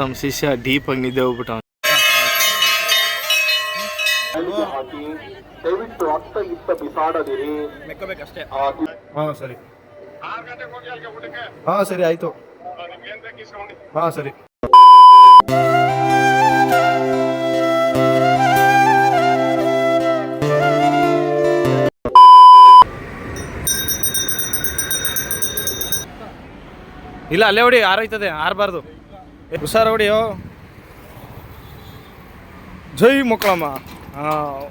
ನಮ್ಮ ಶಿಷ್ಯ ಡೀಪ್ ಆಗಿ ನಿದ್ದೆ ಹೋಗ್ಬಿಟ್ಟ ದಯವಿಟ್ಟು ಅತ್ತ ಇತ್ತ ಬಿಸಾಡದಿರಿ. ಮೆಕ್ಕಬೇಕಷ್ಟೇ ಹಾಂ ಸರಿ. ಹಾ ಸರಿ ಆಯಿತು. ಹಾಂ ಸರಿ. ಇಲ್ಲ ಅಲ್ಲೇ ಹೊಡಿ ಆರೈತದೆ ಆರಬಾರ್ದು ಹುಷಾರ ಹೊಡಿಯೋ ಜೈ ಮಕ್ಕಳಮ್ಮ ಹಾಂ.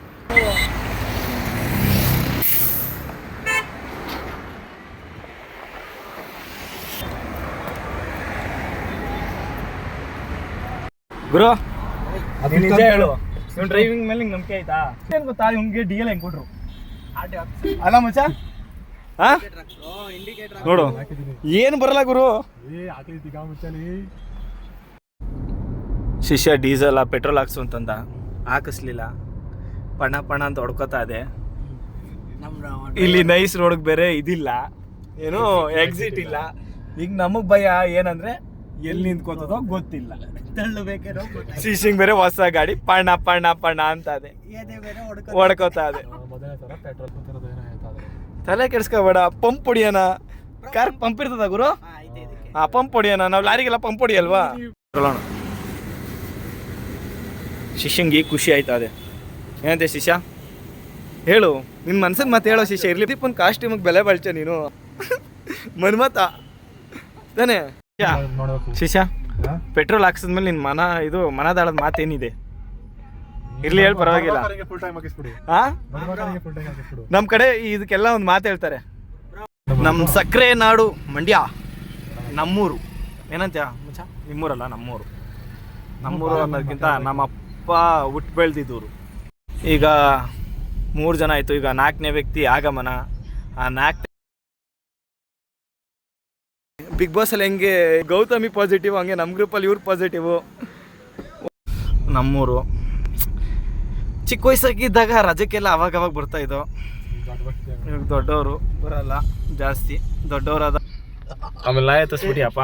ಗುರು ನಿಜ ಹೇಳು. ಡ್ರೈವಿಂಗ್ ಮೇಲೆ ನಂಬಿಕೆ ಆಯ್ತಾ? ಏನ್ ಗೊತ್ತಾ ಇವ್ನಿಗೆ ಡಿ ಎಲ್ ಹೆಂಗ್ ಕೊಟ್ರು? ಅಲ್ಲ ಮಚ್ಚ ನೋಡು. ಏನು ಬರಲ್ಲ ಗುರು? ಶಿಷ್ಯ ಡೀಸೆಲ್ ಪೆಟ್ರೋಲ್ ಹಾಕ್ಸು ಅಂತಂದ ಹಾಕಿಸ್ಲಿಲ್ಲ. ಪಣ ಪಣ ಅಂತ ಹೊಡ್ಕೋತಾ ಇದೆ. ಇಲ್ಲಿ ನೈಸ್ ರೋಡ್ಗೆ ಬೇರೆ ಇದಿಲ್ಲ. ಏನು ಎಕ್ಸಿಟ್ ಇಲ್ಲ. ಈಗ ನಮಗ್ ಭಯ ಏನಂದ್ರೆ ಎಲ್ಲಿ ನಿಂತ್ಕೋತದೋ ಗೊತ್ತಿಲ್ಲ. ಶಿಶಿಂಗ್ ಬೇರೆ ಹೊಸ ಗಾಡಿ ಪಣ ಪಣ ಪಣ ಅಂತ ಅದೇ ಹೊಡ್ಕೋತಾ ಇದೆ. ತಲೆ ಕೆಡಿಸ್ಕೋಬೇಡ ಪಂಪ್ ಹೊಡಿಯೋಣ. ಕಾರ್ ಪಂಪ್ ಇರ್ತದ ಗುರು? ಆ ಪಂಪ್ ಹೊಡಿಯೋಣ ನಾವು ಲಾರಿಗೆಲ್ಲ ಪಂಪ್ ಹೊಡಿಯಲ್ವಾ? ಶಿಷ್ಯಂಗಿ ಶಿಷ್ಯಂಗೆ ಖುಷಿ ಆಯ್ತಾ ಅದೇ. ಏನಂತೆ ಶಿಷ್ಯ? ಹೇಳು ನಿನ್ನ ಮನ್ಸನ್ ಮತ್ತೆ ಹೇಳೋ ಶಿಷ್ಯ ಇರ್ಲಿ. ದೀಪನ್ ಕಾಸ್ಟ್ಯೂಮಿಗೆ ಬೆಲೆ ಬಾಳ್ಚ ನೀನು. ಮನ್ಮತ ತಾನೇ. ಶಿಷ್ಯ ಪೆಟ್ರೋಲ್ ಹಾಕ್ಸಿದ್ಮೇಲೆ ನಿನ್ನ ಮನ ಇದು ಮನದಾಳದ ಮಾತೇನಿದೆ. ಇರ್ಲಿ ಹೇಳಿ ಪರವಾಗಿಲ್ಲ. ಫುಲ್ ಟೈಮ್ ಹಾಕಿಸ್ಬಿಡು. ಹಾ ಫುಲ್ ಟೈಮ್ ಹಾಕಿಸ್ಬಿಡು. ನಮ್ಮ ಕಡೆ ಇದಕ್ಕೆಲ್ಲ ಒಂದು ಮಾತು ಹೇಳ್ತಾರೆ. ನಮ್ಮ ಸಕ್ಕರೆ ನಾಡು ಮಂಡ್ಯ ನಮ್ಮೂರು. ಏನಂತ ಮುಚ್ಚ? ನಿಮ್ಮೂರಲ್ಲ ನಮ್ಮೂರು. ನಮ್ಮೂರು ಅನ್ನೋದಕ್ಕಿಂತ ನಮ್ಮಪ್ಪ ಹುಟ್ಟು ಬೆಳೆದಿದ್ದೂರು. ಈಗ ಮೂರು ಜನ ಆಯಿತು. ಈಗ ನಾಲ್ಕನೇ ವ್ಯಕ್ತಿ ಆಗಮನ. ಆ ನಾಲ್ಕು ಬಿಗ್ ಬಾಸಲ್ಲಿ ಹೆಂಗೆ ಗೌತಮಿ ಪಾಸಿಟಿವ್ ಹಂಗೆ ನಮ್ಮ ಗ್ರೂಪಲ್ಲಿ ಇವ್ರು ಪಾಸಿಟಿವು ನಮ್ಮೂರು. ಚಿಕ್ಕ ವಯಸ್ಸಾಗಿದ್ದಾಗ ರಜಕ್ಕೆಲ್ಲ ಅವಾಗ ಅವಾಗ ಬರ್ತಾ ಇದ್ದೋ. ಇವಾಗ ದೊಡ್ಡವರು ಬರಲ್ಲ ಜಾಸ್ತಿ ದೊಡ್ಡವರಾದ. ಆಮೇಲೆ ನಾಯ ತಸ್ಬಿಟ್ಟಿಯಪ್ಪ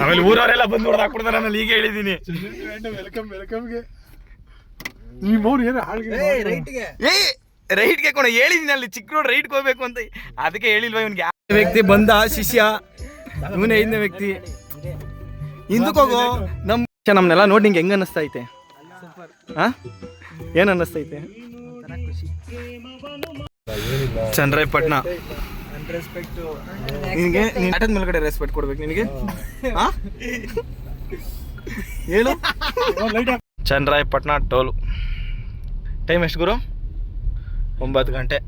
ಆಮೇಲೆ ಊರವರೆಲ್ಲ ಬಂದು ನೋಡ್ದು ಹಾಕ್ಬಿಡ್ತಾರೆ ನಾನು ಈಗ ಹೇಳಿದ್ದೀನಿ. ವೆಲ್ಕಮ್ ವೆಲ್ಕಮ್ಗೆ ಈ ಮೂರು ಏನು ಹಾಳ್ಗೆ ಏ ರೈಟ್ಗೆ ಕೊಣ ಹೇಳಿದ್ದೀನಿ ಅಲ್ಲಿ ಚಿಕ್ಕ ರೋಡ್ ರೈಟ್ಗೆ ಹೋಗ್ಬೇಕು ಅಂತ. ಅದಕ್ಕೆ ಹೇಳಿಲ್ವಾ ಇವ್ನಿಗೆ? ವ್ಯಕ್ತಿ ಬಂದ ಶಿಷ್ಯ ಇವನೇ ಐದನೇ ವ್ಯಕ್ತಿ. ಹಿಂದಕ್ಕೆ ಹೋಗೋ ನಮ್ಮ ನಮ್ನೆಲ್ಲ ನೋಡಿ ನಿಂಗೆ ಹೆಂಗ ಅನ್ನಿಸ್ತಾ ಐತೆ ಹಾ ಏನ್ ಅನ್ನಿಸ್ತೈತೆ? ಚಂದ್ರಾಯಪಟ್ಟಣ ನಿನಗೆ ನೀನ್ ಆಟದ ಮೇಲ್ಗಡೆ ರೆಸ್ಪೆಕ್ಟ್ ಕೊಡ್ಬೇಕು ನಿನಗೆ? ಹೇಳು. ಚಂದ್ರಾಯಪಟ್ಟಣ ಟೋಲು. ಟೈಮ್ ಎಷ್ಟು ಗುರು? ಒಂಬತ್ತು ಗಂಟೆ.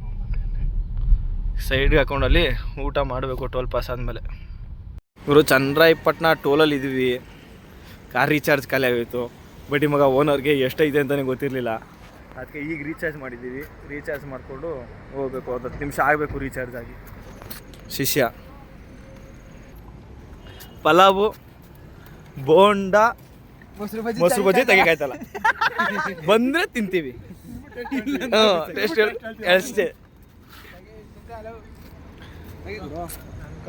ಸೈಡ್ಗೆ ಹಾಕೊಂಡಲ್ಲಿ ಊಟ ಮಾಡಬೇಕು ಟೋಲ್ ಪಾಸ್ ಆದಮೇಲೆ. ಗುರು ಚಂದ್ರಾಯಪಟ್ಟಣ ಟೋಲಲ್ಲಿ ಇದ್ದೀವಿ ಕಾರ್ ರೀಚಾರ್ಜ್ ಖಾಲಿ ಆಗೋಯ್ತು. ಬಡ್ಡಿ ಮಗ ಓನರ್ಗೆ ಎಷ್ಟೈತೆ ಅಂತಲೇ ಗೊತ್ತಿರಲಿಲ್ಲ. ಅದಕ್ಕೆ ಈಗ ರೀಚಾರ್ಜ್ ಮಾಡಿದ್ದೀವಿ. ರೀಚಾರ್ಜ್ ಮಾಡಿಕೊಂಡು ಹೋಗಬೇಕು ಅದು ಹತ್ತು ನಿಮಿಷ ಆಗಬೇಕು ರೀಚಾರ್ಜ್ ಆಗಿ. ಶಿಷ್ಯ. ಪಲಾವು ಬೋಂಡ ಮೊಸರು ಬಜ್ಜಿ ತೆಗಿಕಾಯ್ತಲ್ಲ ಬಂದರೆ ತಿಂತೀವಿ. ಟೇಸ್ಟ್ ಅಷ್ಟೇ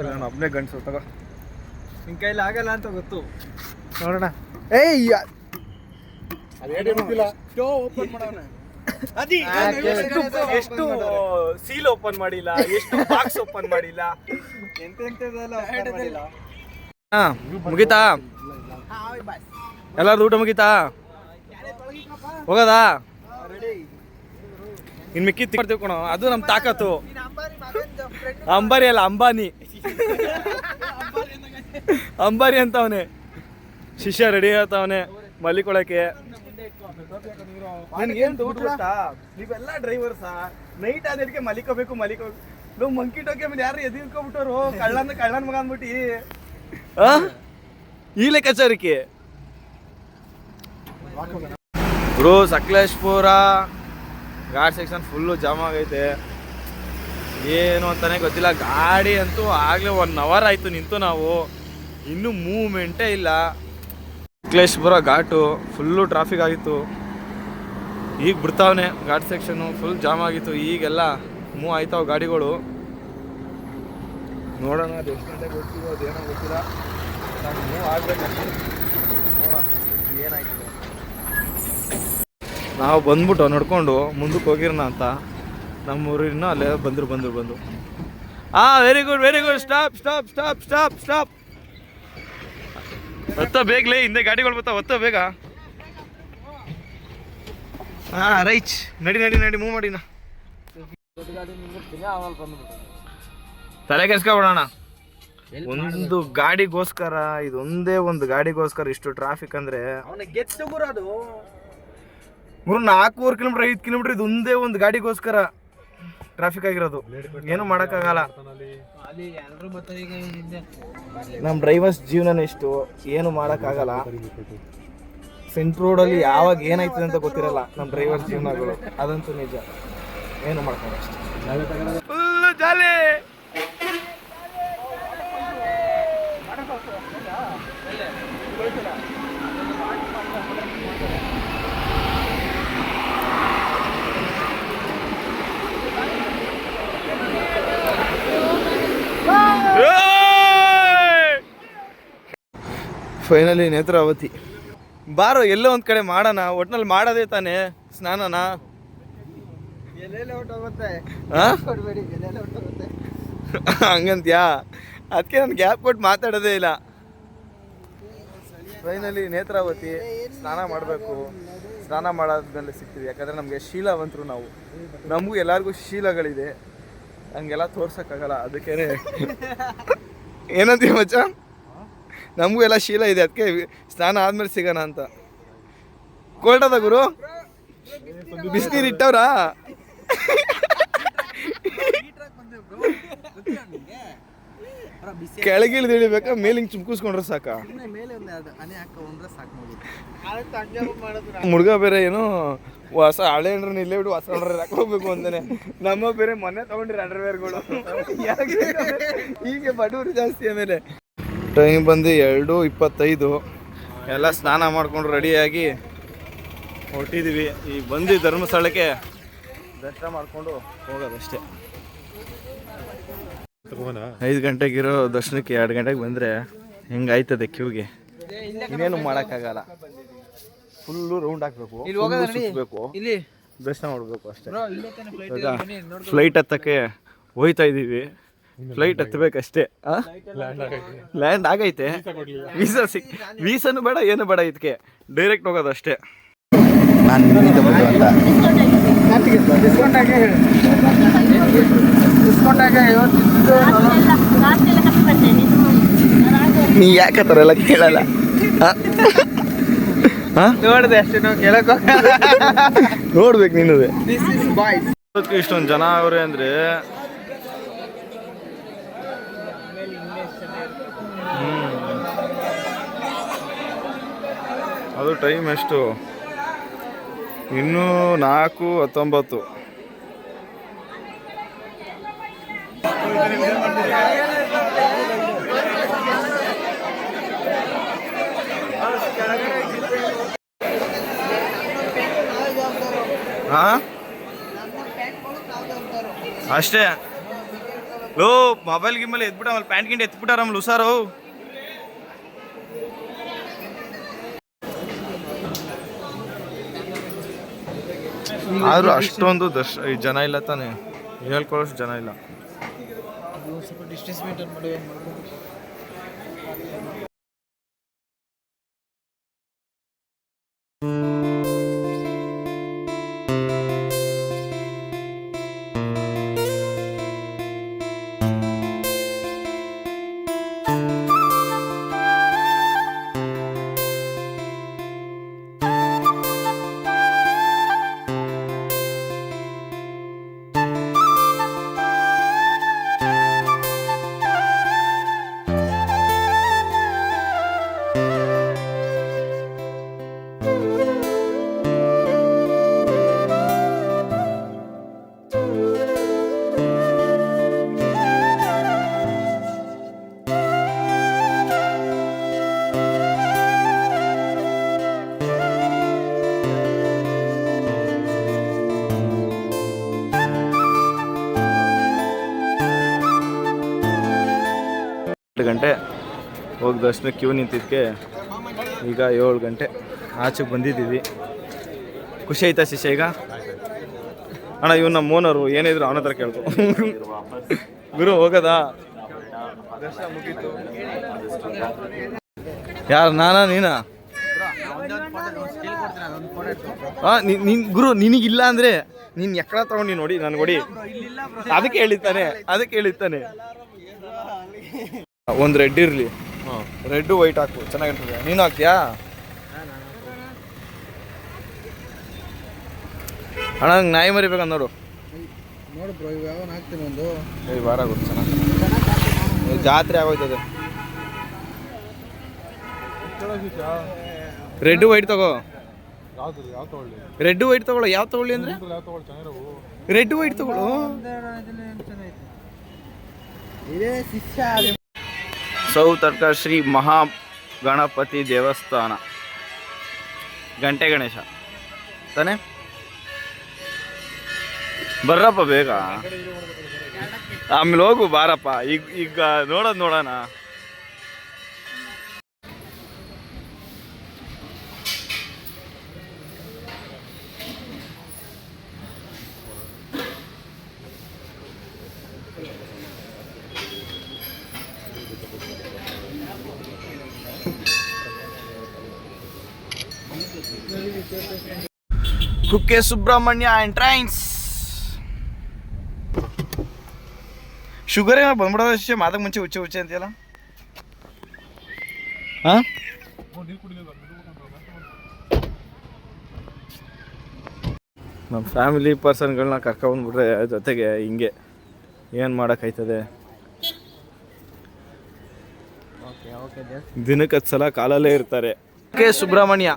ನಾನು ಒಬ್ಬನೇ ಗಂಡಸು ತಗೋ. ನಿನ್ನ ಕೈಲಿ ಆಗಲ್ಲ ಅಂತ ಗೊತ್ತು. ನೋಡೋಣ. ಏಯ್ ಎಷ್ಟು ಎಷ್ಟು ಸೀಲ್ ಓಪನ್ ಮಾಡಿಲ್ಲ? ಎಷ್ಟು ಬಾಕ್ಸ್ ಓಪನ್ ಮಾಡಿಲ್ಲ? ಹಾ ಮುಗಿತಾ? ಎಲ್ಲಾರ್ದು ಊಟ ಮುಗಿತಾ? ಹೋಗೋದಾ? ಇನ್ ಮಿಕ್ಕಿ ಮಾಡ್ತೀವಿ ಕಣೋ ಅದು ನಮ್ಮ ತಾಕತ್ತು. ಅಂಬಾರಿ ಅಲ್ಲ ಅಂಬಾನಿ. ಅಂಬಾರಿ ಅಂತವನೆ. ಶಿಷ್ಯ ರೆಡಿ ಆಗ್ತಾವನೆ ಮಲಿಕೊಳಕ್ಕೆ ನನ್ಗೇನ್ ಡೌಟ್ ಗೊತ್ತಾ? ನೀವೆಲ್ಲ ಡ್ರೈವರ್ಸಾ ನೈಟ್ ಆದಕ್ಕೆ ಮಲಿಕೋಬೇಕು ಮಲಿಕೋಬೇಕು ನಾವು ಮಂಕಿ ಟೋಕೆ ಮೇಲೆ ಯಾರು ಎದಿರ್ಕೊಬಿಟ್ಟವ್ರು ಕಳ್ಳನ ಕಳ್ಳನ ಮಗ ಅಂದ್ಬಿಟ್ಟಿ. ಆ? ಈ ಲೆಕ್ಕಾಚಾರಕ್ಕೆ? Bro Sakleshpur ghat section full jam ಆಗೈತೆ. ಏನು ಅಂತಾನೆ ಗೊತ್ತಿಲ್ಲ. ಗಾಡಿ ಅಂತೂ ಆಗಲೇ ಒನ್ ಅವರ್ ಆಯಿತು ನಿಂತು ನಾವು. ಇನ್ನೂ ಮೂವ್ಮೆಂಟೇ ಇಲ್ಲ. ಸಕಲೇಶ್ಪುರ ಘಾಟು ಫುಲ್ಲು ಟ್ರಾಫಿಕ್ ಆಗಿತ್ತು. ಈಗ ಬಿಡ್ತಾವನೆ, ಘಾಟ್ ಸೆಕ್ಷನು ಫುಲ್ ಜಾಮ್ ಆಗಿತ್ತು. ಈಗೆಲ್ಲ ಮೂವ್ ಆಯ್ತಾವ ಗಾಡಿಗಳು. ನೋಡೋಣ, ಅದು ಎಷ್ಟು ಗಂಟೆಗೆ ಹೋಗ್ತೀವೋ ಅದೇನೋ ಗೊತ್ತಿಲ್ಲ. ನಾನು ಮೂವ್ ಆಗಬೇಕು ನೋಡೋಣ, ಏನಾಯ್ತು. ನಾವು ಬಂದ್ಬಿಟ್ಟು ನಡ್ಕೊಂಡು ಮುಂದಕ್ಕೆ ಹೋಗಿರೋಣ ಅಂತ. ನಮ್ಮೂರಿನ ಅಲ್ಲೇ ಬಂದರು ಬಂದರು ಬಂದು ಆ very good very good stop stop stop stop stop ಒತ್ತ ಬೇಗಲೇ ಹಿಂದೆ ಗಾಡಿಗಳು ಬರ್ತಾವ ಒತ್ತ ಬೇಗ. ಹಾ ರೈಚ್ ನಡಿ ನಡಿ ನಡಿ ಮೂವ್ ಮಾಡಿ ತಲೆ ಕೆಸ್ಕೊಬಿಡೋಣ ಒಂದು ಗಾಡಿಗೋಸ್ಕರ ಇದೊಂದೇ ಒಂದು ಗಾಡಿಗೋಸ್ಕರ ಇಷ್ಟು ಟ್ರಾಫಿಕ್ ಅಂದ್ರೆ ಮೂರು ನಾಲ್ಕೂವರೆ ಕಿಲೋಮೀಟರ್ ಐದು ಕಿಲೋಮೀಟರ್ ಇದೊಂದೇ ಒಂದು ಗಾಡಿಗೋಸ್ಕರ. ಟ್ರಾಫಿಕ್ ಆಗಿರೋದು. ಏನು ಮಾಡೋಕ್ಕಾಗಲ್ಲ. ಅಲ್ಲಿ. ಎಲ್ಲರೂ ಬರ್ತಾರೆ ಈಗ ಹಿಂದೆ? ನಮ್ಮ ಡ್ರೈವರ್ಸ್ ಜೀವನ ಇಷ್ಟು ಏನು ಮಾಡೋಕ್ಕಾಗಲ್ಲ. ಸೆಂಟ್ರ್ ರೋಡಲ್ಲಿ ಯಾವಾಗ ಏನಾಯ್ತದೆ ಅಂತ ಗೊತ್ತಿರಲ್ಲ ನಮ್ಮ ಡ್ರೈವರ್ಸ್ ಜೀವನಗಳು. ಅದಂತೂ ನಿಜ. ಏನು ಮಾಡ್ಕೊಂಡು ಫುಲ್ ಜಾಲಿ ಫೈನಲಿ ನೇತ್ರಾವತಿ. ಬಾರೋ ಎಲ್ಲೋ ಒಂದು ಕಡೆ ಮಾಡೋಣ. ಒಟ್ನಲ್ಲಿ ಮಾಡೋದೇ ತಾನೆ ಸ್ನಾನನ? ಹಂಗಂತ್ಯಾ? ಅದಕ್ಕೆ ನಾನು ಗ್ಯಾಪ್ ಕೊಟ್ಟು ಮಾತಾಡೋದೇ ಇಲ್ಲ. ಫೈನಲಿ ನೇತ್ರಾವತಿ ಸ್ನಾನ ಮಾಡಬೇಕು. ಸ್ನಾನ ಮಾಡಾದ್ಮೇಲೆ ಸಿಗ್ತೀವಿ. ಯಾಕಂದರೆ ನಮಗೆ ಶೀಲವಂತರು ನಾವು. ನಮಗೂ ಎಲ್ಲರಿಗೂ ಶೀಲಗಳಿದೆ. ಹಂಗೆಲ್ಲ ತೋರ್ಸೋಕ್ಕಾಗಲ್ಲ. ಅದಕ್ಕೆ ಏನಂತೀವಿ ಮಚ್ಚ? ನಮಗೂ ಎಲ್ಲ ಶೀಲ ಇದೆ, ಅದಕ್ಕೆ ಸ್ನಾನ ಆದ್ಮೇಲೆ ಸಿಗೋಣ ಅಂತ. ಕೋಲ್ಡ್ ಅದ ಗುರು? ಬಿಸಿನೀರು ಇಟ್ಟವ್ರಾ? ಕೆಳಗಿಳಿದು ಮೇಲಿಂಗ್ ಮೇಲೆ ಹಿಂಗೆ ಚುಮ್ಕಿಸ್ಕೊಂಡ್ರೆ ಸಾಕ? ಮುಡ್ಗ ಬೇರೆ ಏನು ಹೊಸ ಹಳೆ ಅಂಡ್ರನ್ನ ಇಲ್ಲೇ ಬಿಟ್ಟು ಹೊಸ ಅಂಡ್ರ ಹಾಕೋಬೇಕು ಅಂತಾನೆ ನಮ್ಮ ಬೇರೆ ಮೊನ್ನೆ ತಗೊಂಡ್ರಿ ಅಂಡರ್ವೇರ್ಗಳು ಹೀಗೆ ಬಡವರು ಜಾಸ್ತಿ ಆಮೇಲೆ. ಟೈಮ್ ಬಂದು ಎರಡು ಇಪ್ಪತ್ತೈದು. ಎಲ್ಲ ಸ್ನಾನ ಮಾಡಿಕೊಂಡು ರೆಡಿಯಾಗಿ ಹೊಟ್ಟಿದ್ದೀವಿ ಈ ಬಂದು ಧರ್ಮಸ್ಥಳಕ್ಕೆ ದರ್ಶನ ಮಾಡಿಕೊಂಡು ಹೋಗೋದಷ್ಟೇ. ಐದು ಗಂಟೆಗಿರೋ ದರ್ಶನಕ್ಕೆ ಎರಡು ಗಂಟೆಗೆ ಬಂದರೆ ಹೆಂಗಾಯ್ತದೆ ಕ್ಯೂಗೆ? ಇನ್ನೇನು ಮಾಡೋಕ್ಕಾಗಲ್ಲ. ಫುಲ್ಲು ರೌಂಡ್ ಹಾಕಬೇಕು. ಇಲ್ಲಿ. ಸುತ್ತಬೇಕು ದರ್ಶನ ಮಾಡಬೇಕು ಅಷ್ಟೇ. ಫ್ಲೈಟ್ ಹತ್ತಕ್ಕೆ ಹೋಯ್ತಾ ಇದ್ದೀವಿ ಫ್ಲೈಟ್ ಹತ್ತಬೇಕಷ್ಟೇ ಲ್ಯಾಂಡ್ ಆಗೈತೆ. ಲ್ಯಾಂಡ್ ಆಗೈತೆ. ಕೊಡ್ಲಿಲ್ಲ ವೀಸಾ ಸಿಕ್ ವೀಸಾನು ಬೇಡ ಏನು ಬೇಡ ಇದಕ್ಕೆ ಡೈರೆಕ್ಟ್ ಹೋಗೋದು ಅಷ್ಟೇ. ನೀ ಯಾಕೆ ಥರ ಎಲ್ಲ ಕೇಳಲ್ಲ? ಹಾಂ ನೋಡಿದೆ ಅಷ್ಟೇ ನಾವು ಕೇಳಕ್ ನೋಡ್ಬೇಕು ನಿನ್ನದೇ. ಇಷ್ಟೊಂದು ಜನ ಅವ್ರೆ ಅಂದ್ರೆ ಅದು ಟೈಮ್ ಎಷ್ಟು? ಇನ್ನೂ ನಾಲ್ಕು ಹತ್ತೊಂಬತ್ತು. ಹಾ? ಅಷ್ಟೇ? ಲೋ ಮೊಬೈಲ್ ಗಿಮ್ಮಲ್ಲಿ ಎತ್ಬಿಟ್ಟ ಆಮೇಲೆ ಪ್ಯಾಂಟ್ ಗಿಂಟ್ ಎತ್ಬಿಟ್ಟಾರ ಆಮೇಲೆ ಆದ್ರೂ ಅಷ್ಟೊಂದು ದರ್ಶ ಜನ ಇಲ್ಲ ತಾನೆ. ಹೇಳ್ಕೊಳ್ಳೋಷ್ಟು ಜನ ಇಲ್ಲ. ಸ್ವಲ್ಪ ಡಿಸ್ಟೆನ್ಸ್ ಮೇಂಟೈನ್ ಮಾಡಿ ಹೋಗಿ ದರ್ಶನ ಕ್ಯೂ ನಿಂತಿದ್ದಕ್ಕೆ ಈಗ ಏಳು ಗಂಟೆ. ಆಚೆಗೆ ಬಂದಿದ್ದೀವಿ. ಖುಷಿ ಆಯ್ತಾ ಶಿಷ್ಯ ಈಗ? ಅಣ್ಣ ಇವ್ ನಮ್ಮ ಓನರು, ಏನಿದ್ರು ಅವನ ಹತ್ರ ಕೇಳ್ಕೊ. ಗುರು, ಹೋಗದ? ದರ್ಶನ ಯಾರು, ನಾನಾ, ನೀನಾ? ನಿನ್, ಗುರು, ನಿನಗಿಲ್ಲ ಅಂದ್ರೆ ನೀನ್ ಎಕ್ಕಡ ತಗೊಂಡಿ ನೋಡಿ, ನನ್ ನೋಡಿ. ಅದಕ್ಕೆ ಹೇಳಿದ್ದಾನೆ ಅದಕ್ಕೆ ಹೇಳಿದ್ದಾನೆ ಒಂದ್ ರೆಡ್ ಇರ್ಲಿ. ರೆಡ್ ವೈಟ್ ಹಾಕು. ಚೆನ್ನಾಗಿರ್ತದೆ. ನೀನು ಹಾಕ್ತೀಯಾ? ಅಣ್ಣ ನಂಗೆ ನಾಯಿ ಮರಿಬೇಕಂದ್ ನೋಡು. ನೋಡು ಬ್ರೋ ಇವು ಯಾವನ್ ಹಾಕ್ತೀನಿ ಒಂದು. ಏಯ್ ಬಾರ ಗುರು ಚೆನ್ನಾಗಿ. ಜಾತ್ರೆ ಆಗೋಯ್ತದೆ. ರೆಡ್ ವೈಟ್ ತಗೋ. ರೆಡ್ ವೈಟ್ ತಗೊಳ್ಳೋ. ಯಾವ ತಗೊಳ್ಳಿ ಅಂದ್ರೆ? ರೆಡ್ ವೈಟ್ ತಗೊಳ್ಳೋ. ಸೌತರ್ಕ ಶ್ರೀ ಮಹಾ ಗಣಪತಿ ದೇವಸ್ಥಾನ. ಗಂಟೆ ಗಣೇಶ. ತಾನೆ? ಬರ್ರಪ್ಪ ಬೇಗ. ಆಮೇಲೆ ಹೋಗು ಬಾರಪ್ಪ. ಈಗ ಈಗ ನೋಡೋದು ನೋಡೋಣ. ಕುಕ್ಕೆ ಸುಬ್ರಹ್ಮಣ್ಯ ಎಂಟ್ರೈನ್ಸ್ ಶುಗರ್ ಏನೋ ಬಂದ್ಬಿಡೋದ ವಿಷಯ ಮಾದಕ್ಕೆ ಮುಂಚೆ ಹುಚ್ಚೆ ಉಚ್ಚೆ ಅಂತೀಯಲ್ಲ? ಹಾಂ ನಮ್ಮ ಫ್ಯಾಮಿಲಿ ಪರ್ಸನ್ಗಳನ್ನ ಕರ್ಕೊಂಡ್ಬಿಟ್ರೆ ಜೊತೆಗೆ ಹಿಂಗೆ ಏನು ಮಾಡೋಕ್ಕಾಯ್ತದೆ ಓಕೆ ಓಕೆ ದಿನಕ್ಕೆ ಹತ್ತು ಸಲ ಕಾಲಲ್ಲೇ ಇರ್ತಾರೆ. ಕೆ ಸುಬ್ರಹ್ಮಣ್ಯ.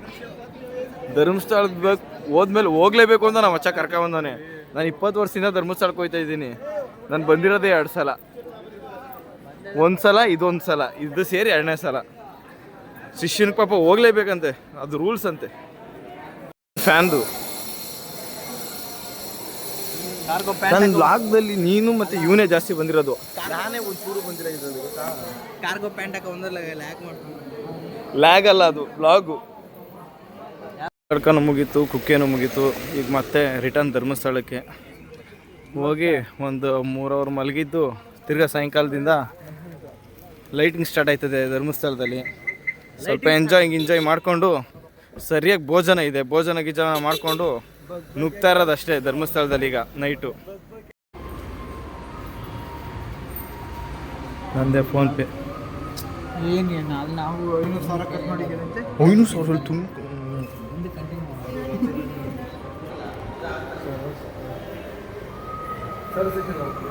ಧರ್ಮಸ್ಥಳದ ಬೇಕು ಹೋದ್ಮೇಲೆ ಹೋಗ್ಲೇಬೇಕು ಅಂತ ನಮ್ಮ ಅಚ್ಚ ಕರ್ಕೊಂಬಂದವನೇ ನಾನು ಇಪ್ಪತ್ತು ವರ್ಷದಿಂದ ಧರ್ಮಸ್ಥಳಕ್ಕೆ ಹೋಗ್ತಾ ಇದ್ದೀನಿ. ನಾನು ಬಂದಿರೋದೇ ಎರಡು ಸಲ. ಒಂದು ಸಲ ಇದೊಂದು ಸಲ ಇದು ಸೇರಿ ಎರಡನೇ ಸಲ. ಶಿಷ್ಯನ ಪಾಪ ಹೋಗ್ಲೇಬೇಕಂತೆ. ಅದು ರೂಲ್ಸ್ ಅಂತೆ. ಫ್ಯಾನ್ದು. ಕಾರ್ಗೋ ನನ್ನ ಬ್ಲಾಗ್ದಲ್ಲಿ ನೀನು ಮತ್ತೆ ಇವನೇ ಜಾಸ್ತಿ ಬಂದಿರೋದು. ನಾನೇ ಒಂಚೂರು ಬಂದಿರೋದು ಗೊತ್ತಾ? ಕಾರ್ಗೋ ಪ್ಯಾಂಟ್ ಹಾಕ ಒಂದಲ್ಲ ಲ್ಯಾಗ್ ಮಾಡ್ಕೊಂಡು ಲ್ಯಾಗ್ ಅಲ್ಲ ಅದು ಬ್ಲಾಗು ಕಡ್ಕನು ಮುಗೀತು ಕುಕ್ಕೇನು ಮುಗೀತು. ಈಗ ಮತ್ತೆ ರಿಟರ್ನ್ ಧರ್ಮಸ್ಥಳಕ್ಕೆ. ಹೋಗಿ ಒಂದು ಮೂರು ಅವರ್ ಮಲಗಿದ್ದು ತಿರ್ಗಾ ಸಾಯಂಕಾಲದಿಂದ ಲೈಟಿಂಗ್ ಸ್ಟಾರ್ಟ್ ಆಯ್ತದೆ ಧರ್ಮಸ್ಥಳದಲ್ಲಿ. ಸ್ವಲ್ಪ ಎಂಜಾಯ್ ಎಂಜಾಯ್ ಮಾಡಿಕೊಂಡು ಸರಿಯಾಗಿ ಭೋಜನ ಇದೆ. ಭೋಜನ ಗೀಜನ ಮಾಡಿಕೊಂಡು ನುಗ್ತಾ ಇರೋದಷ್ಟೇ ಧರ್ಮಸ್ಥಳದಲ್ಲಿ ಈಗ ನೈಟು ನಂದೇ ಫೋನ್ಪೇ ಏನೇನು ಅದು ನಾವು ಐನೂರು ಸಾವಿರ ಖರ್ಚು ಮಾಡಿದ್ದೀರಂತೆ ಐನೂರು ಸಾವಿರ ತುಂಬ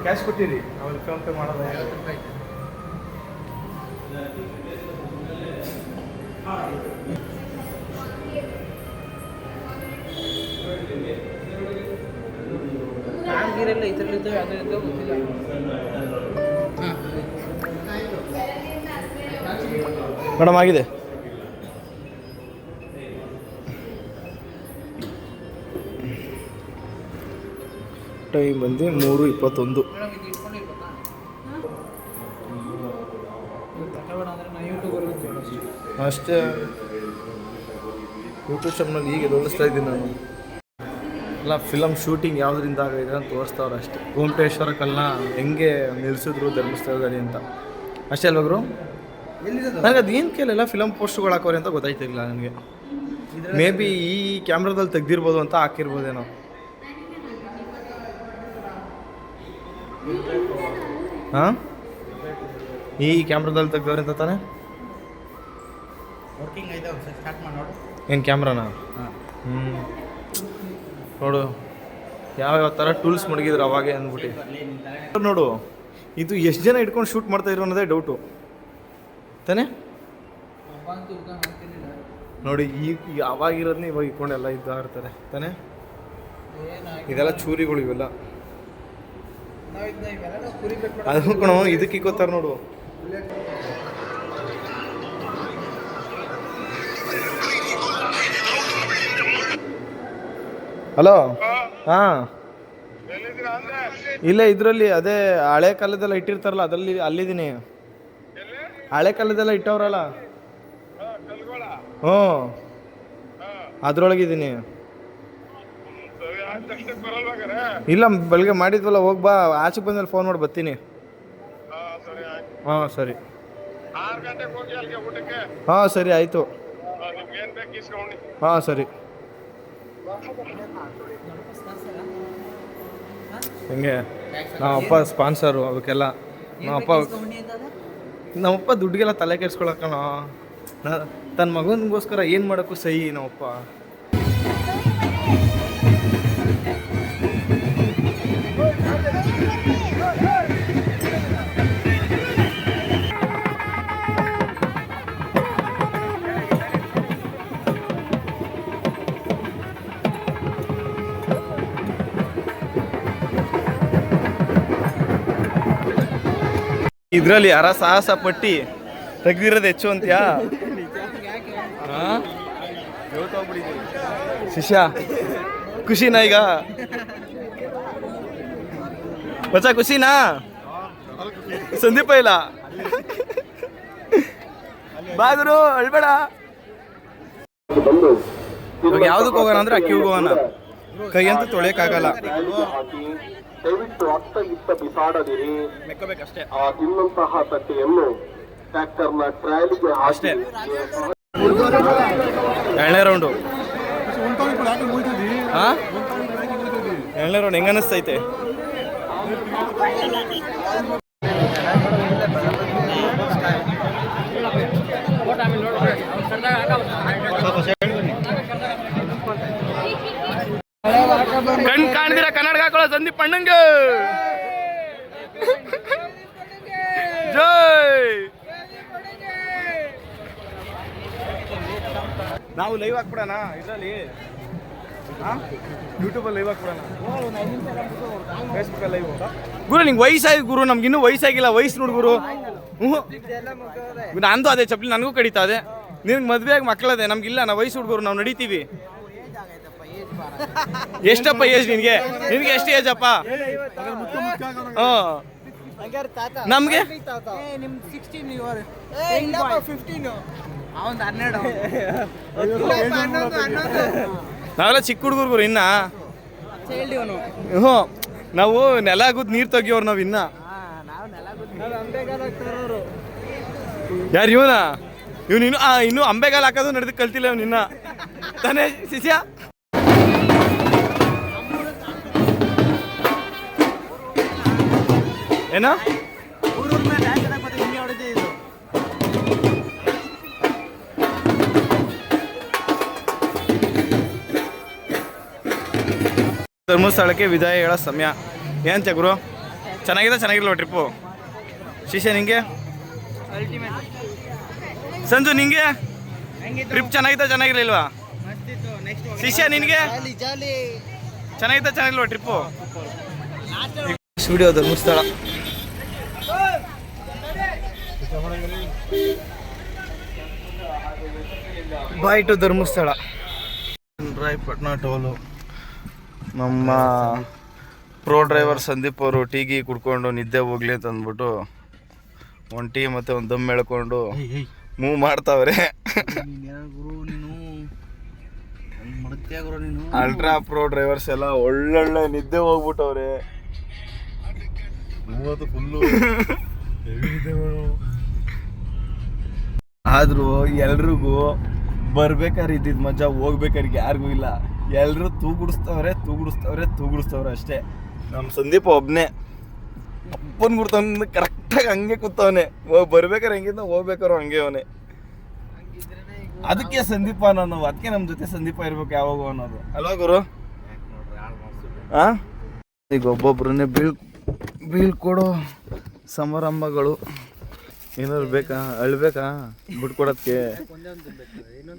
ಕ್ಯಾಶ್ ಕೊಟ್ಟಿರಿ. ಆಮೇಲೆ ಫೋನ್ ಪೇ ಮಾಡೋದು ಕಾಮ್ಗಿರೆಲ್ಲ ಇದರಲ್ಲಿದ್ದಾವೆ ಅದರಿಂದ ಗೊತ್ತಿಲ್ಲ. ಮೇಡಮ್ ಆಗಿದೆ. ಟೈಮ್ ಬಂದು ಮೂರು ಇಪ್ಪತ್ತೊಂದು. ಅಷ್ಟೇ. ಯೂಟ್ಯೂಬ್ ಚಾನಲ್ ಹೀಗೆ ತೋರಿಸ್ತಾ ಇದ್ದೀನಿ ನಾನು. ಎಲ್ಲ ಫಿಲಮ್ ಶೂಟಿಂಗ್ ಯಾವುದರಿಂದ ಆಗಿದೆ ಅಂತ ತೋರಿಸ್ತಾವ್ರೆ ಅಷ್ಟೇ. ಓಂಟೇಶ್ವರಕ್ಕಲ್ಲ ಹೆಂಗೆ ನಿಲ್ಲಿಸಿದ್ರು ಧರ್ಮಸ್ಥಳದಲ್ಲಿ ಅಂತ. ಅಷ್ಟೇ ಅಲ್ವಾ ಗುರು? ಎಲ್ಲಿರೋದು ನನಗೆ ಅದು ಏನು ಕೇಳಿಲ್ಲ ಫಿಲಮ್ ಪೋಸ್ಟ್ಗಳು ಹಾಕೋರಿ ಅಂತ ಗೊತ್ತಾಯ್ತಿಲ್ಲ ನನಗೆ. ಮೇ ಬಿ ಈ ಕ್ಯಾಮ್ರಾದಲ್ಲಿ ತೆಗ್ದಿರ್ಬೋದು ಅಂತ ಹಾಕಿರ್ಬೋದೇನೋ. ಹಾಂ? ಈ ಕ್ಯಾಮ್ರಾದಲ್ಲಿ ತೆಗ್ದವ್ರೆ ಅಂತ ತಾನೆ? ಏನು ಕ್ಯಾಮ್ರಾನ? ಹ್ಞೂ ನೋಡು ಯಾವ್ಯಾವ ಥರ ಟೂಲ್ಸ್ ಮಡಗಿದ್ರು ಅವಾಗೆ ಅಂದ್ಬಿಟ್ಟು. ನೋಡು ಇದು ಎಷ್ಟು ಜನ ಇಟ್ಕೊಂಡು ಶೂಟ್ ಮಾಡ್ತಾ ಇರೋ ಅನ್ನೋದೇ ಡೌಟು ತಾನೆ? ನೋಡಿ ಈಗ ಈಗ ಅವಾಗಿರೋದನ್ನ ಇವಾಗ ಇಟ್ಕೊಂಡೆಲ್ಲ ಎಲ್ಲ ಇರ್ತಾರೆ ತಾನೆ? ಇದೆಲ್ಲ ಚೂರಿಗಳು ಇವೆಲ್ಲ ನಾವು ಇದನ್ನ ಇವೆಲ್ಲ ಕುರಿ ಕಟ್ ಅದು ಕಣೋ, ಇದಕ್ಕೆ ಇಕ್ಕೋತಾರೆ ನೋಡು. ಹಲೋ? ಹಾ. ಇಲ್ಲೇ ಇದರಲ್ಲಿ, ಅದೇ ಹಳೆ ಕಾಲದೆಲ್ಲ ಇಟ್ಟಿರ್ತಾರಲ್ಲ, ಅದರಲ್ಲಿ ಅಲ್ಲಿದ್ದೀನಿ. ಹಳೆ ಕಾಲದೆಲ್ಲ ಇಟ್ಟವ್ರಲ್ಲ. ಹ್ಞೂ ಅದ್ರೊಳಗಿದ್ದೀನಿ. ಇಲ್ಲ ಬೆಳಿಗ್ಗೆ ಮಾಡಿದ್ವಲ್ಲ ಹೋಗಿ ಬಾ ಆಚೆ ಬಂದ್ಮೇಲೆ ಫೋನ್ ಮಾಡಿ ಬರ್ತೀನಿ. ಹಾಂ ಸರಿ ಹಾಂ ಸರಿ. ಆಯಿತು. ಹಾಂ ಸರಿ. ಹೆಂಗೆ? ನಮ್ಮಪ್ಪ ಸ್ಪಾನ್ಸರು ಅವಕ್ಕೆಲ್ಲ. ನಮ್ಮಪ್ಪ ನಮ್ಮಪ್ಪ ದುಡ್ಡಿಗೆಲ್ಲ ತಲೆ ಕೆಡ್ಸ್ಕೊಳಕ್ಕಣ. ತನ್ನ ಮಗನಿಗೋಸ್ಕರ ಏನು ಮಾಡೋಕ್ಕೂ ಸಹಿ ನಮ್ಮಪ್ಪ ಇದರಲ್ಲಿ ಯಾರ ಸಾಹಸ ಪಟ್ಟಿ ತೆಗ್ದಿರೋದು ಹೆಚ್ಚು ಅಂತ್ಯಾ? ಶಿಷ್ಯ ಖುಷಿನಾ ಈಗ ಮಚ್ಚ ಖುಷಿನಾ ಸಂದೀಪ ಇಲ್ಲ ಬಾಗುರು ಅಳ್ಬೇಡ ಇವಾಗ ಯಾವ್ದಕ್ಕೆ ಹೋಗೋಣ ಅಂದ್ರೆ ಅಕ್ಕಿ ಹೋಗೋಣ. ಕೈ ಅಂತೂ ತೊಳೆಯಕ್ಕಾಗಲ್ಲ. ದಯವಿಟ್ಟು ಅತ್ತ ಇತ್ತ ಬಿಸಾಡದಿರಿ ತಿನ್ನಂತಹ ತಟ್ಟೆಯನ್ನು ಟ್ರ್ಯಾಕ್ಟರ್ನ ಟ್ರಾಲಿಗೆ ಅಷ್ಟೇ. ಎರಡನೇ ರೌಂಡು. ಎರಡನೇ ರೌಂಡ್ ಹೆಂಗ ಅನಿಸ್ತೈತೆ ಕಣ್ ಕಾಣದಿರ ಕನ್ನಡ ಹಾಕೊಳ್ಳೋ ಸಂದೀಪ್ ಅಣ್ಣಂಗೆ. ಜೈ. ನಾವು ಲೈವ್ ಹಾಕ್ಬಿಡೋಣ ಇದರಲ್ಲಿ. ಯೂಟ್ಯೂಬಲ್ಲಿ ಲೈವ್ ಹಾಕ್ಬಿಡೋಣ. ಫೇಸ್ಬುಕ್ ಲೈವ್ ಗುರು ನಿಂಗೆ ವಯಸ್ಸಾಗಿ ಗುರು ನಮ್ಗೆ ಇನ್ನೂ ವಯಸ್ಸಾಗಿಲ್ಲ ವಯಸ್ಸು ನೋಡು ಗುರು. ಹ್ಞೂ ನಂದು ಅದೇ ಚಪ್ಪಲಿ ನನಗೂ ಕಡಿತಾ ಅದೇ ನಿನ್ಗೆ ಮದುವೆ ಆಗಿ ಮಕ್ಕಳದೆ ನಮ್ಗಿಲ್ಲ ನಾವು ವಯಸ್ಸು ಹುಡುಗರು ನಾವು ನಡೀತೀವಿ. ಎಷ್ಟಪ್ಪ ಏಜ್ ನಿನಗೆ? ನಿನಗೆ ಎಷ್ಟು ಏಜ್ ಅಪ್ಪ? ಹಾಂ ನಮಗೆ? ಹನ್ನೆರಡು ನಾವೆಲ್ಲ ಚಿಕ್ಕ ಹುಡುಗರು ಗುರು ಇನ್ನ ಹ್ಞೂ ನಾವು ನೆಲ ಆಗುದ್ ನೀರು ತೆಗಿಯೋರು ನಾವು ಇನ್ನ. ಯಾರು ಇವನ? ಇವನು ಇನ್ನು ಇನ್ನು ಅಂಬೆಗಾಲ ಹಾಕೋದು ನಡೆದು ಕಲ್ತಿಲ್ಲ ಇವ್ನು ಇನ್ನ. ತಾನೇ ಶಿಷ್ಯ? ಏನ? ಧರ್ಮಸ್ಥಳಕ್ಕೆ ವಿದಾಯ ಹೇಳೋ ಸಮಯ. ಏನಂತ ಗುರು? ಚೆನ್ನಾಗಿದೆ ಚೆನ್ನಾಗಿಲ್ವ ಟ್ರಿಪ್ಪು ಶಿಷ್ಯ ನಿಂಗೆ? ಸಂಜು ನಿಂಗೆ? ಟ್ರಿಪ್ ಚೆನ್ನಾಗಿದ್ದ ಚೆನ್ನಾಗಿರ್ಲಿಲ್ವಾ? ಮಸ್ತಿತ್ತು ನೆಕ್ಸ್ಟ್ ಶಿಷ್ಯ ನಿನಗೆ ಚೆನ್ನಾಗಿದ್ದ ಚೆನ್ನಾಗಿಲ್ವ trip studio Dharmasthala. Bye to Dharmasthala. Rayapattana toll. ನಮ್ಮ ಪ್ರೋ ಡ್ರೈವರ್ ಸಂದೀಪ್ ಅವರು ಟೀಗಿ ಕುಡ್ಕೊಂಡು ನಿದ್ದೆ ಹೋಗ್ಲಿ ಅಂತ ಅಂದ್ಬಿಟ್ಟು ಒಂದು ಟೀ ಮತ್ತು ಒಂದು ದಮ್ ಎಳ್ಕೊಂಡು ಮೂವ್ ಮಾಡ್ತಾವ್ರೆ. ಗುರು ನೀನು? ಮಡತ್ಯ ಗುರು ನೀನು? ಅಲ್ಟ್ರಾ ಪ್ರೋ ಡ್ರೈವರ್ಸ್ ಎಲ್ಲ ಒಳ್ಳೊಳ್ಳೆ ನಿದ್ದೆ ಹೋಗ್ಬಿಟ್ಟವ್ರೆ. ಮೂವತ್ತು ಫುಲ್ಲು ಹೆವಿ ಇದೆ ಆದ್ರೂ ಎಲ್ರಿಗೂ ಬರ್ಬೇಕಾದ್ರೆ ಇದ್ದಿದ್ ಮಜಾ ಹೋಗ್ಬೇಕಾದ್ರೆ ಯಾರಿಗೂ ಇಲ್ಲ. ಎಲ್ರು ತೂಗುಡಿಸ್ತವ್ರೆ ತೂಗುಡಿಸ್ತವ್ರೆ ತೂಗುಡಿಸ್ತವ್ರೆ ಅಷ್ಟೇ. ನಮ್ಮ ಸಂದೀಪ ಒಬ್ಬನೇ ಅಪ್ಪನ ಗುರ್ತವ್ನ ಕರೆಕ್ಟಾಗಿ ಹಂಗೆ ಕೂತವನೆ. ಬರ್ಬೇಕಾರೆ ಹೆಂಗಿದ್ದ ಹೋಗ್ಬೇಕಾರು ಹಂಗೆ ಅವನೇ. ಅದಕ್ಕೆ ಸಂದೀಪ ನಾನು ಅದಕ್ಕೆ ನಮ್ಮ ಜೊತೆ ಸಂದೀಪ ಇರ್ಬೇಕು ಯಾವಾಗ ಅನ್ನೋದು. ಅಲ್ವಾ ಗುರು? ಆ? ಈಗ ಒಬ್ಬೊಬ್ರನ್ನೇ ಬೀಳ್ ಬೀಳ್ಕೊಡೋ ಸಮಾರಂಭಗಳು. ಏನಾದ್ರು ಬೇಕಾ? ಅಳ್ಬೇಕಾ? ಬಿಟ್ಕೊಡೋದಕ್ಕೆ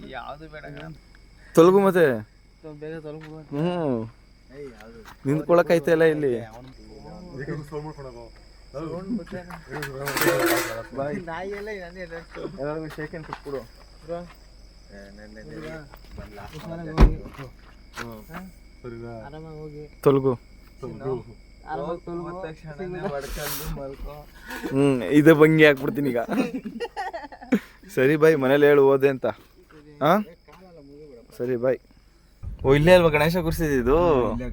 ಯಾವುದು ಬೇಡ. ತೊಲಗು ಮತ್ತೆ. ಹ್ಞೂ ನಿಂತ್ಕೊಳಕೈತೆ ಇಲ್ಲಿ ಹ್ಮ್. ಎಲ್ಲರಿಗೂ ಶೇಕ್ ತೊಲಗು. ಇದು ಭಂಗಿ ಹಾಕ್ಬಿಡ್ತೀನಿ ಈಗ. ಸರಿ ಬಾಯ್ ಮನೇಲಿ ಹೇಳು ಓದೆ ಅಂತ. ಹಾ? ಸರಿ ಬಾಯ್. ಓ ಇಲ್ಲೇ ಅಲ್ವಾ ಗಣೇಶ ಕೂರಿಸಿದ್ದು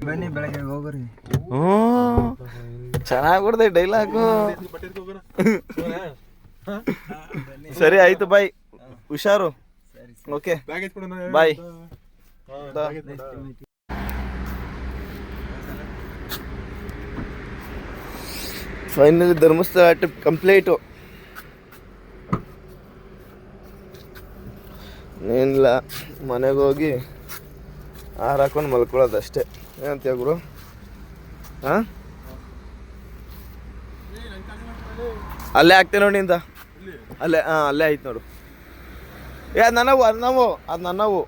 ಬನ್ನಿ ಬೆಳಗ್ಗೆ ಹೋಗ್ರಿ. ಹ್ಞೂ ಚೆನ್ನಾಗಿ ಕೊಡ್ದೆ ಡೈಲಾಗು ಸರಿ ಆಯ್ತು ಬಾಯ್ ಹುಷಾರು. Okay bye final Dharmasthala trip complete ಏನಿಲ್ಲ ಮನೆಗೆ ಹೋಗಿ ಆರು ಹಾಕೊಂಡು ಮಲ್ಕೊಳ್ಳೋದು ಅಷ್ಟೇ. ಏನಂತೀಯ ಗುರು? ಹಾಂ ಅಲ್ಲೇ ಹಾಕ್ತೇನೆ ನೋಡಿ ಇಂದ. ಅಲ್ಲೇ ಹಾಂ ಅಲ್ಲೇ ಆಯ್ತು ನೋಡು. ಏ, ಅದು ಅದು ನಾವು ಅದು ನನ್ನವು.